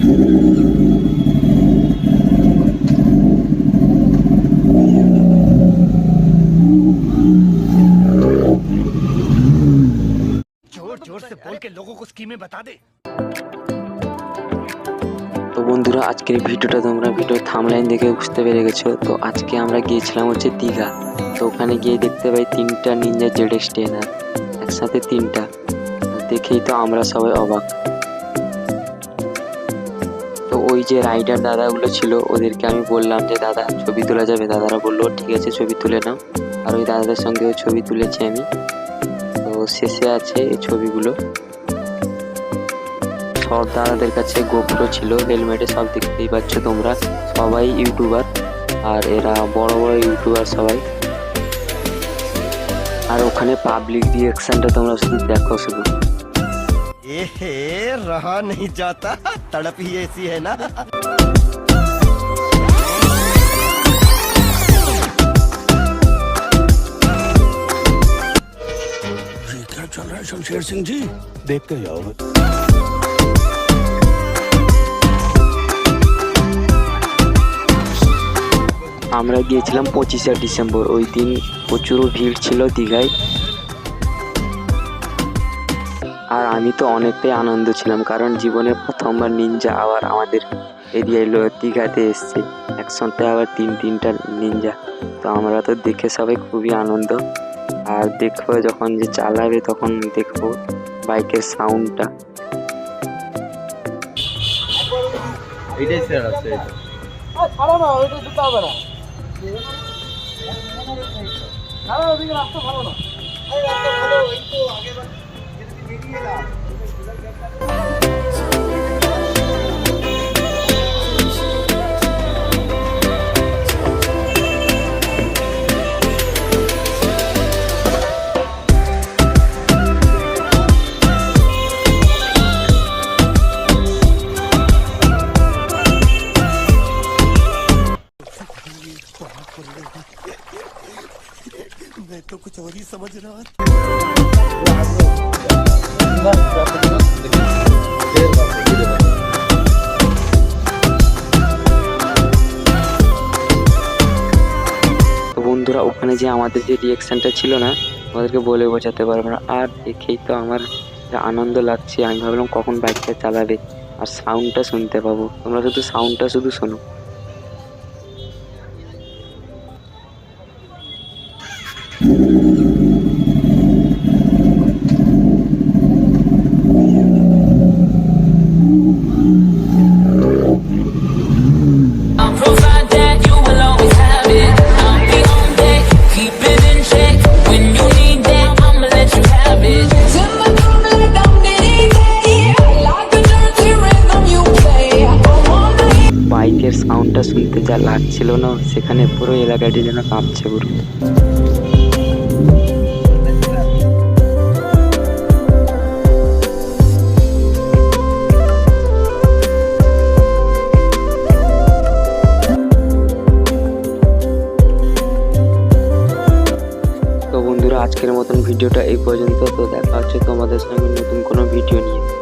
তো বন্ধুরা, আজকের ভিডিওটা তোমরা ভিডিও থামলাইন দেখে বুঝতে পেরে গেছো। তো আজকে আমরা গিয়েছিলাম হচ্ছে দীঘা। তো ওখানে গিয়ে দেখতে পাই তিনটা নিনজা জেড এক্স টেনার একসাথে তিনটা। দেখেই তো আমরা সবাই অবাক। তো ওই যে রাইডার দাদাগুলো ছিল, ওদেরকে আমি বললাম যে, দাদা, ছবি তোলা যাবে? দাদারা বলল, ঠিক আছে, ছবি তুলে নাও। আর ওই দাদাদের সঙ্গেও ছবি তুলেছি আমি। তো শেষে আছে এই ছবিগুলো। সব দাদাদের কাছে গোপ্রো ছিল হেলমেটে সব দেখতেই পাচ্ছ তোমরা। সবাই ইউটিউবার আর এরা বড় বড় ইউটিউবার সবাই। আর ওখানে পাবলিক রিয়াকশনটা তোমরা শুধু দেখো শুধু। ए हे रहा नहीं जाता तड़प ही ऐसी है ना ये क्या चल रहा है शमशेर सिंह जी देख के जाओगे আমরা গিয়েছিলাম পঁচিশে ডিসেম্বর ওই দিন প্রচুর ভিড় ছিল দীঘায় আর আমি তো অনেকটাই আনন্দ ছিলাম কারণ জীবনে প্রথমবার নিনজা আবার আমাদের এরিয়ায় লো- দীঘাতে এসছে। একসঙ্গে আবার তিন তিনটা নিনজা তো আমরা তো দেখে সবাই খুবই আনন্দ। আর দেখব যখন যে চালাবে তখন দেখব বাইকের সাউন্ডটা Yeah. मैं तो कुछ और ही समझ रहा था তো বন্ধুরা ওখানে যে আমাদের যে রিয়াকশানটা ছিল না ওদেরকে বলে বোঝাতে পারবো না আর দেখেই তো আমার যা আনন্দ লাগছে আমি ভাবলাম কখন বাইকটা চালাবে আর সাউন্ডটা শুনতে পাবো তোমরা শুধু সাউন্ডটা শুধু শোনো বাইকের সাউন্ডটা শুনতে যা লাগছিল না, সেখানে পুরো এলাকাটি যেন কাঁপছে পুরো। আজকের মতন ভিডিওটা এই পর্যন্ত। তো দেখা হচ্ছে তোমাদের সঙ্গে নতুন কোনো ভিডিও নিয়ে।